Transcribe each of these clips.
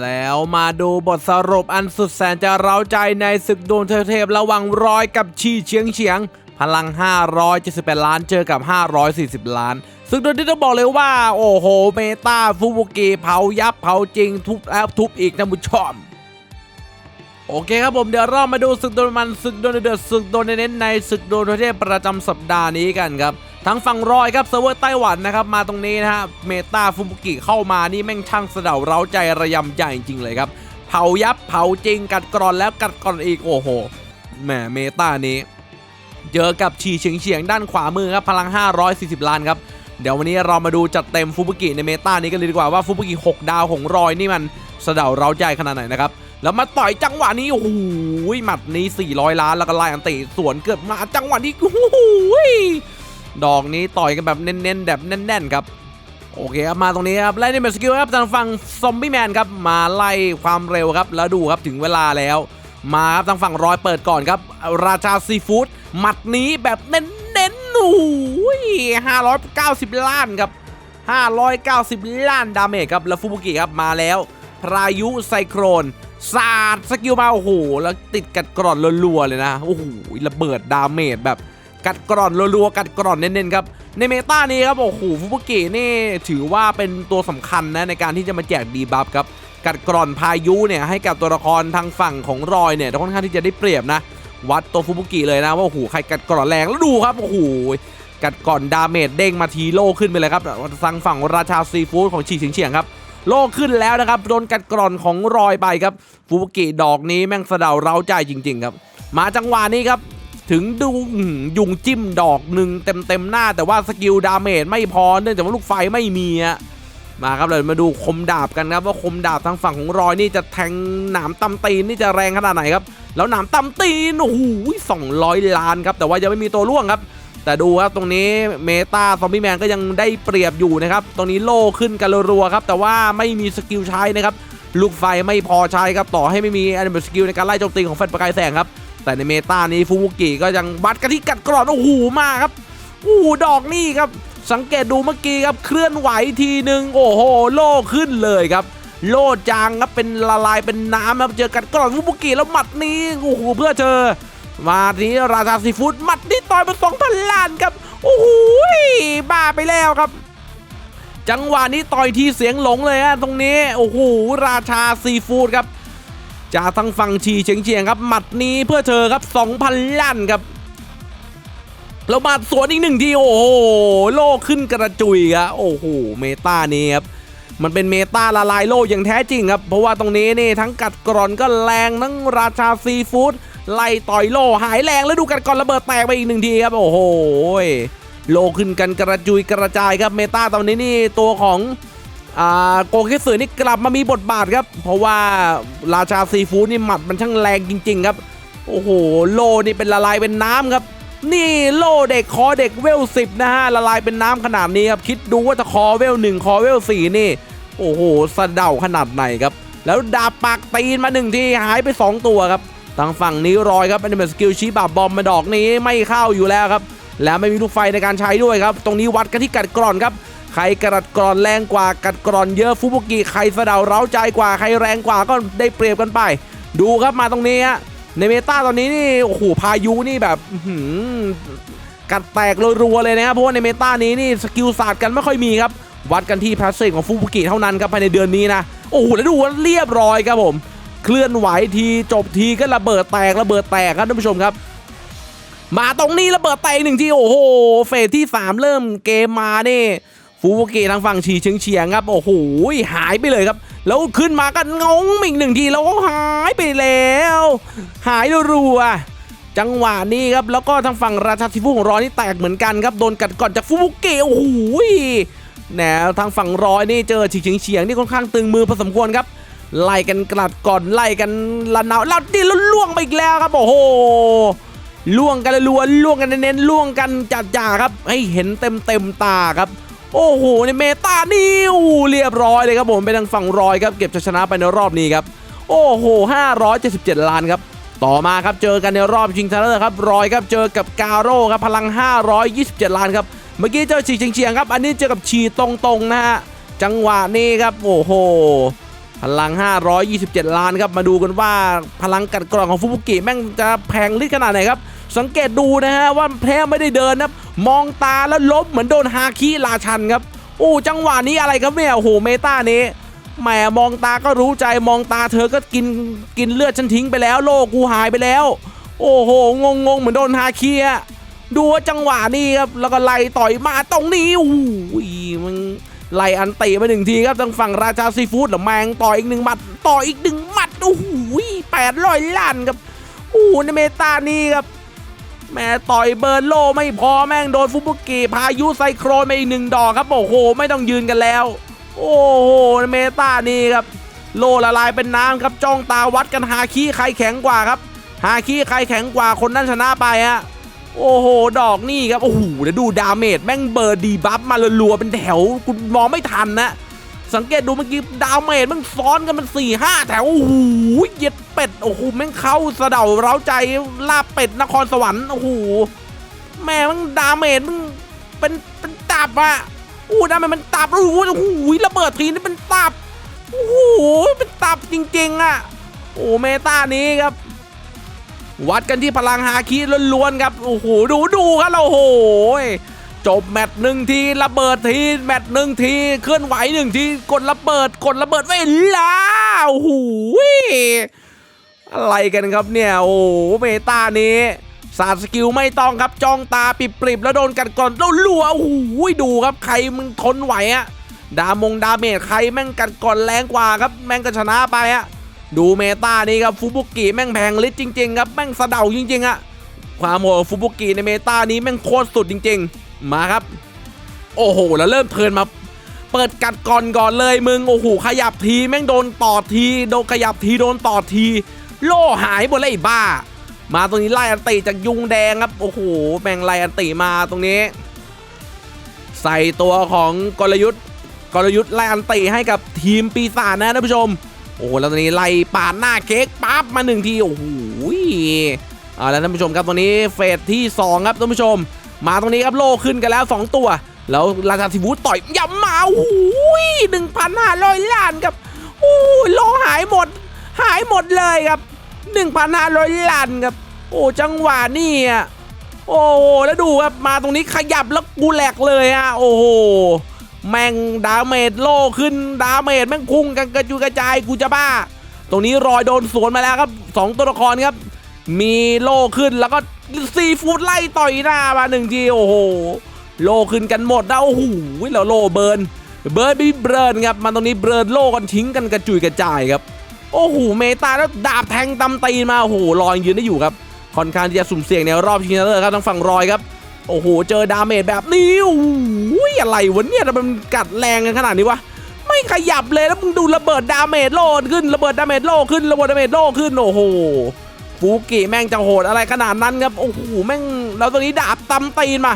แล้วมาดูบทสรุปอันสุดแสนจะเร้าใจในศึกดวงเทพระหว่างร้อยกับชีเฉียงเฉียง พลัง 578 ล้านเจอกับ 540 ล้าน ซึ่งโดยที่ต้องบอกเลยว่า โอ้โห เมตาฟูบุกิเผายับเผาจริง ทุบแล้วทุบอีกนะผู้ชมโอเคครับผมเดี๋ยวเรามาดูศึกโดนมันศึกโดนเดือดศึกโดนเน้นในศึกโดนเทพประจำสัปดาห์นี้กันครับ ทั้งฝั่งรอยครับเซิร์ฟเวอร์ไต้หวันนะครับมาตรงนี้นะฮะเมตาฟูบุกิเข้ามานี่แม่งช่างเสะเดาเร้าใจระยำใจจริงๆเลยครับ เผายับเผาจริงกัดกร่อนแล้วกัดกร่อนอีกโอ้โหแหมเมตานี้เจอกับฉีเฉียงเฉียงด้านขวามือครับพลัง 540 ล้านครับเดี๋ยววันนี้เรามาดูจัดเต็มฟูบุกิในเมตานี้กันเลยดีกว่าว่าฟูบุกิ6 ดาวของรอยนี่มันเสะเดาเร้าใจขนาดไหนนะครับแล้วมาต่อยจังหวะนี้โอ้โหหมัดนี้ 400 ล้านแล้วก็ไล่อันติสวนเกิดมาจังหวะนี้โอ้โห ดอกนี้ต่อยกันแบบเน้นๆแบบแน่นๆครับโอเคครับมาตรงนี้ครับไล่ในเมสกิลครับทางฝั่งซอมบี้แมนครับมาไล่ความเร็วครับแล้วดูครับถึงเวลาแล้ว มาครับทางฝั่งรอยเปิดก่อนครับ ราชาซีฟู้ดหมัดนี้แบบเน้นๆโอ้ย590ล้านครับ590ล้านดาเมจครับแล้วฟูบุกิครับมาแล้ว พายุไซโครนสาดสกิลมาโอ้โหแล้วติดกัดกร่อนรัวๆเลยนะโอ้โหระเบิดดาเมจแบบ กัดกร่อนรัวๆกัดกร่อนเน้นๆครับในเมตานี้ครับโอ้โหฟูบุกินี่ถือว่าเป็นตัวสำคัญนะในการที่จะมาแจกดีบัฟครับกัดกร่อนพายุเนี่ยให้กับตัวละครทางฝั่งของรอยเนี่ยค่อนข้างที่จะได้เปรียบนะ วัดตัวฟูบุกิเลยนะว่าโอ้โหใครกัดกร่อนแรงแล้วดูครับโอ้โหกัดกร่อนดาเมจเด้งมาทีโลขึ้นไปเลยครับทางฝั่งราชาซีฟู้ดของฉีเฉียงเฉียงครับโลขึ้นแล้วนะครับโดนกัดกร่อนของรอยไปครับฟูบุกิดอกนี้แม่งสะเดาเร้าใจจริง ๆ ครับ มาจังหวะนี้ครับ ถึงดูอื้อหือยุงจิ้มดอกหนึ่งเต็มเต็มๆหน้า แต่ว่าสกิลดาเมจไม่พอเนื่องจากว่าลูกไฟไม่มีอะมาครับเรามาดูคมดาบกันครับว่าคมดาบทางฝั่งของรอยนี่จะแทงหนามตำตีนนี่จะแรงขนาดไหนครับ แล้วหนามตำตีนโอ้โหสองร้อยล้านครับแต่ว่ายังไม่มีตัวร่วงครับ แต่ดูครับตรงนี้เมตาซอมบี้แมนก็ยังได้เปรียบอยู่นะครับตรงนี้โล่ขึ้นกันรัวๆครับแต่ว่าไม่มีสกิลใช้นะครับลูกไฟไม่พอใช้ครับต่อให้ไม่มีแอนิเมตสกิลในการไล่โจมตีของแฟนประกายแสงครับ แต่ในเมตานี้ฟูบุกิก็ยังบัดกันที่กัดกรอนโอ้โหมาครับโอ้โหดอกนี่ครับ สังเกตดูเมื่อกี้ครับเคลื่อนไหวทีหนึ่งโอ้โห โล่ขึ้นเลยครับ โล่จางครับเป็นละลายเป็นน้ำครับเจอกัดกรอนฟูบุกิแล้วหมัดนี้โอ้โหเพื่อเจอ มาทีราชาซีฟู้ดหมัดนี้ต่อยมาสองพันล้านครับโอ้โหบ้าไปแล้วครับจังหวะนี้ต่อยทีเสียงหลงเลยฮะตรงนี้ โอ้โห ราชาซีฟู้ดครับ จากทางฝั่งชีเฉียงเฉียงครับหมัดนี้เพื่อเธอครับ2,000ล้านครับแล้วมาสวนอีกหนึ่งทีโอ้โหโลขึ้นกระจุยครับโอ้โหเมตานี้ครับมันเป็นเมตาละลายโลอย่างแท้จริงครับ เพราะว่าตรงนี้นี่ทั้งกัดกร่อนก็แรงทั้งราชาซีฟู้ดไล่ต่อยโลหายแรงแล้วดูกัดกร่อนระเบิดแตกไปอีกหนึ่งทีครับโอ้โหโลขึ้นกันกระจุยกระจายครับเมตาตอนนี้นี่ตัวของ โกเคสึนี่กลับมามีบทบาทครับ เพราะว่าราชาซีฟู้ดนี่หมัดมันช่างแรงจริง ๆ ครับ โอ้โห โลนี่เป็นละลายเป็นน้ำครับ นี่โลเด็กคอเด็กเวลสิบนะฮะละลายเป็นน้ำขนาดนี้ครับ คิดดูว่าจะคอเวลหนึ่งคอเวลสี่นี่ โอ้โหสะเดาขนาดไหนครับ แล้วดาบปากตีนมาหนึ่งทีหายไป 2 ตัวครับทางฝั่งนี้รอยครับเป็นเมสกิลชีบาบอมมาดอกนี้ไม่เข้าอยู่แล้วครับ แล้วไม่มีลูกไฟในการใช้ด้วยครับ ตรงนี้วัดกันที่กัดกร่อนครับ ใครกระดกรอนแรงกว่ากัดกรอนเยอะฟูบุกิใครสะเดาเร้าใจกว่าใครแรงกว่าก็ได้เปรียบกันไป ดูครับมาตรงนี้ฮะในเมตาตอนนี้นี่โอ้โหพายุนี่แบบหือกัดแตกรัวๆเลยนะครับเพราะว่าในเมตานี้นี่สกิลศาสตร์กันไม่ค่อยมีครับ วัดกันที่พาสเซจของฟูบุกิเท่านั้นครับภายในเดือนนี้นะโอ้โหแล้วดูว่าเรียบร้อยครับผม เคลื่อนไหวทีจบทีก็ระเบิดแตกระเบิดแตกครับท่านผู้ชมครับมาตรงนี้ระเบิดแตกหนึ่งทีโอ้โห เฟสที่ 3 เริ่มเกมมานี่ ฟูบุกิทางฝั่งฉีเฉียงเฉียงครับ โอ้โหหายไปเลยครับ แล้วขึ้นมาก็งงอีกหนึ่งทีแล้วก็หายไปแล้ว หายรัวจังหวะนี้ครับ แล้วก็ทางฝั่งราชาทิฟุของรอยนี่แตกเหมือนกันครับ โดนกัดก่อนจากฟูบุกิโอ้โหแนวทางฝั่งรอยนี่เจอฉีเฉียงเฉียงนี่ค่อนข้างตึงมือพอสมควรครับ ไล่กันกลัดก่อนไล่กันละนาวแล้วดิแล้วล่วงไปอีกแล้วครับโอ้โหล่วงกันรัวล่วงกันเน้นๆล่วงกันจัดจ่าครับ ให้เห็นเต็มเต็มตาครับ โอ้โหในเมตานี่โอ้เรียบร้อยเลยครับผมเป็นทางฝั่งรอยครับเก็บชัยชนะไปในรอบนี้ครับโอ้โห 577 ล้านครับต่อมาครับเจอกันในรอบชิงชนะเลิศครับรอยครับเจอกับกาโร่ครับพลัง 527 ล้านครับเมื่อกี้เจอฉีเฉียงเฉียงๆครับอันนี้เจอกับฉีตรงๆนะฮะจังหวะนี้ครับโอ้โหพลัง 527 ล้านครับมาดูกันว่าพลังกัดกร่อนของฟุบุกิแม่งจะแพงลิขนาดไหนครับ สังเกตดูนะฮะว่าแพ้ไม่ได้เดินนะมองตาแล้วลบเหมือนโดนฮาคิราชันครับโอ้จังหวะนี้อะไรครับเนี่ยโอ้โหเมตานี้แหมมองตาก็รู้ใจมองตาเธอก็กินกินเลือดฉันทิ้งไปแล้ว โลกกูหายไปแล้ว โอ้โหงงงเหมือนโดนฮาคิอะดูว่าจังหวะนี้ครับแล้วก็ไล่ต่อยมาตรงนี้โอ้โหมันไล่อันตีไปหนึ่งทีครับทางฝั่งราชาซีฟู้ดหรือแมงต่ออีกหนึ่งหมัดต่ออีกหนึ่งหมัดโอ้โหแปดร้อยล้านครับโอ้ในเมตานี้ครับ แม่ต่อยเบิร์นโลไม่พอแม่งโดนฟุบุกิพายุไซโครนไปอีกหนึ่งดอกครับโอ้โห ไม่ต้องยืนกันแล้ว โอ้โหเมตานี่ครับ โลละลายเป็นน้ำครับจ้องตาวัดกันฮาคีใครแข็งกว่าครับฮาคีใครแข็งกว่าคนนั้นชนะไปฮะโอ้โห ดอกนี่ครับ โอ้โหเดี๋ยวดูดาเมจแม่งเบอร์ดีบัฟมารัวๆเป็นแถวคุณมองไม่ทันนะ สังเกตดูเมื่อกี้ดาวเมจมันซ้อนกันมัน4ี่ห้าแถว โอ้โหเย็ด เป็ดโอ้โหแม่งเข้าสะเดาเร้าใจลาบเป็ดนครสวรรค์โอ้โหแม่มันดาเมจมันเป็นเป็นตับอะโอ้ดาเมจมันตับโอ้โหโอ้โหระเบิดทีนี่เป็นตับโอ้โหเป็นตับจริงๆอะโอ้เมตานี้ครับ วัดกันที่พลังฮาคิล้วนๆครับโอ้โหดูดูครับเราโอ้โหจบแมตช์หนึ่งทีระเบิดทีแมตช์หนึ่งทีเคลื่อนไหวหนึ่งทีกดระเบิดกดระเบิดเวลาโอ้โห อะไรกันครับเนี่ยโอ้เมตานี้ศาสตร์สกิลไม่ต้องครับจ้องตาปิบปริบๆแล้วโดนกัดก่อนแล้วลัวโอ้โหดูครับใครมึงทนไหวอะดามงดาเมจใครแม่งกัดก่อนแรงกว่าครับแม่งก็ชนะไปอะดูเมตานี้ครับฟุบุกิแม่งแพงลิตจริงๆครับแม่งสะเดาจริงๆอะความโหดฟุบุกิในเมตานี้แม่งโคตรสุดจริง ๆ มาครับ โอ้โหแล้วเริ่มเทินมาเปิดกัดก่อนก่อนเลยมึงโอ้โหขยับทีแม่งโดนต่อทีโดนขยับทีโดนต่อที โล่หายหมดเลยไอ้บ้า มาตรงนี้ไล่อันติจากยุงแดงครับโอ้โหแม่งไล่อันติมาตรงนี้ ใส่ตัวของกลยุทธ์กลยุทธ์ไล่อันติให้กับทีมปีศาจนะท่านผู้ชม โอ้โหแล้วตอนนี้ไล่ปาดหน้าเค้กปั๊บมาหนึ่งทีโอ้โหเอาแล้วท่านผู้ชมครับตรงนี้เฟสที่สองครับท่านผู้ชม มาตรงนี้ครับโลขึ้นกันแล้ว 2 ตัว แล้วราชาธิวูดต่อยย้ำมาโอ้โหหนึ่งพันห้าร้อยล้านครับโอ้ยโลหายหมด หายหมดเลยครับ หนึ่งพันห้าร้อยล้านครับ โอ้จังหวะนี่อะโอ้แล้วดูครับมาตรงนี้ขยับแล้วกูแหลกเลยอะโอ้โหแม่งดาเมจโลขึ้นดาเมจแม่งพุ่งกันกระจุยกระจายกูจะบ้า ตรงนี้รอยโดนสวนมาแล้วครับสองตัวละครครับ มีโลขึ้นแล้วก็ซีฟูดไล่ต่อยหน้ามาหนึ่งทีโอ้โหโลขึ้นกันหมดนะโอ้โหแล้วโลเบิร์นเบิร์นบีเบิร์นครับมันตรงนี้เบิร์นโลกันทิ้งกันกระจุยกระจายครับ โอ้โหเมตาแล้วดาบแทงตำตีนมาโอ้โหรอยยืนได้อยู่ครับค่อนข้างที่จะสุ่มเสี่ยงในรอบชิงชนะเลิศครับทางฝั่งรอยครับโอ้โห เจอดาเมจแบบนี้โอ้โหอะไรวะเนี่ยมมันกัดแรงกันขนาดนี้วะ ไม่ขยับเลยแล้วมึงดูระเบิดดาเมจโลดขึ้นระเบิดดาเมจโลขึ้นระเบิดดาเมจโลขึ้นโอ้โหฟูกิแม่งจะโหดอะไรขนาดนั้นครับโอ้โหแม่งแล้วตัวนี้ดาบตำตีนมา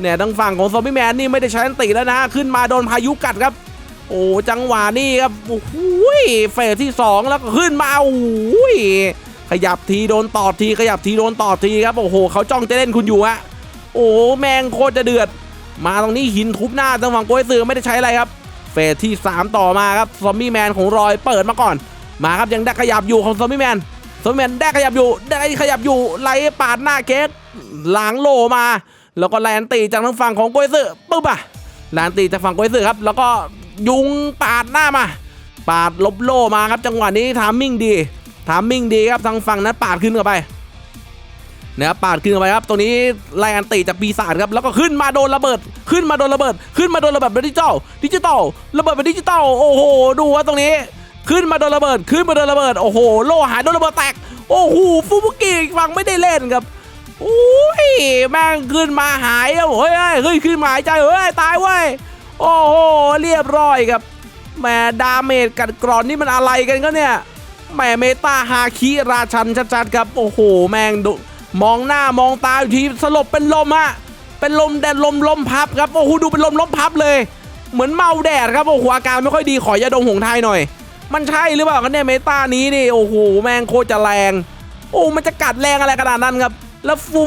เนี่ยทางฝั่งของซอมบี้แมนนี่ไม่ได้ใช้อันติแล้วนะขึ้นมาโดนพายุกัดครับ โอ้จังหวะนี่ครับโอ้โหเฟสที่ 2 แล้วก็ขึ้นมาโอ้โหขยับทีโดนต่อทีขยับทีโดนต่อทีครับโอ้โหเขาจ้องจะเล่นคุณอยู่อะโอ้แมงโคตรจะเดือด มาตรงนี้หินทุบหน้าทางฝั่งโกยซือไม่ได้ใช้อะไรครับ เฟสที่ 3 ต่อมาครับซอมบี้แมนของรอยเปิดมาก่อน มาครับยังได้ขยับอยู่ของซอมบี้แมนสมเมนได้ขยับอยู่ได้ขยับอยู่ไล่ปาดหน้าเค้กหลังโลมา แล้วก็แลนตีจากทางฝั่งของโกยซึปุ๊บอะแลนตีจากฝั่งโกยซึครับแล้วก็ ยุงปาดหน้ามา ปาดลบโลมาครับจังหวะนี้ทามมิ่งดีทามมิ่งดีครับทางฝั่งนั้นปาดขึ้นเข้าไปนะครับปาดขึ้นไปครับตรงนี้ไลอันติจากปีศาจครับแล้วก็ขึ้นมาโดนระเบิด ขึ้นมาโดนระเบิด ขึ้นมาโดนระเบิดเป็นดิจิตอลดิจิตอลระเบิดเป็นดิจิตอลโอ้โหดูว่าตรงนี้ ขึ้นมาโดนระเบิด ขึ้นมาโดนระเบิดโอ้โหโลหายโดนระเบิดแตกโอ้โหฟูบุกิอีกฝั่งไม่ได้เล่นครับโอ้ยแม่งขึ้นมาหายแล้วเฮ้ยเฮ้ยเฮ้ยขึ้นมาหายใจเฮ้ยตายเว้ย โอ้โหเรียบร้อยครับแหม่ดาเมจกัดกรอนนี่มันอะไรกันก็เนี่ยแหม่เมตาฮาคิราชันชัดๆครับโอ้โห แมงดุมองหน้ามองตาอยู่ทีสลบเป็นลมฮะเป็นลมแดดลมลมพับครับโอ้โหดูเป็นลมลมพับเลย เหมือนเมาแดดครับโอ้โหอาการไม่ค่อยดีขอยาดมหงไทยหน่อย มันใช่หรือเปล่ากันเนี่ยเมตานี้นี่โอ้โหแมงโคจะแรง โอ้มันจะกัดแรงอะไรขนาดนั้นครับ แล้วฟู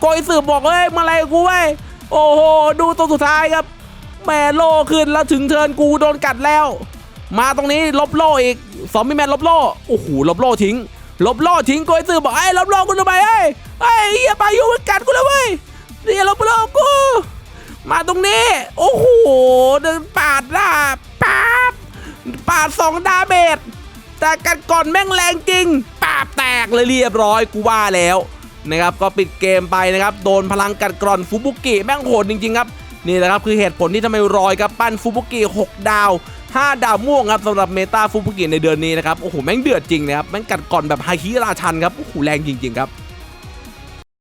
โกยสืบบอกเอ้ยมาอะไรกูเว้ยโอ้โหดูตัวสุดท้ายครับ แม่โลขึ้นแล้วถึงเทิร์นกูโดนกัดแล้ว มาตรงนี้ลบโล่อีกซอมบี้แมนลบโล่โอ้โหลบโล่ทิ้ง ลบโล่ทิ้งโกยซื้อบอกไอ้ลบโล่กูทำไมเอ้ไอ้เฮียปายุมันกัดกูแล้วเว้ยนี่ลบโล่กูมาตรงนี้ โอ้โหเดินปาดหน้าปาบปาดสองดาเมจแต่กันก่อนแม่งแรงจริงปาบแตกเลยเรียบร้อยกูว่าแล้วนะครับก็ปิดเกมไปนะครับ โดนพลังกัดกร่อนฟูบุกิแม่งโหดจริงๆครับ นี่แหละครับคือเหตุผลที่ทำไมรอยครับปั้นฟูบุกิ6ดาว 5 ดาวม่วงครับสำหรับเมตาฟูบุกิในเดือนนี้นะครับโอ้โหแม่งเดือดจริงนะครับแม่งกัดก่อนแบบไฮคิราชันครับโอ้โหแรงจริงๆครับ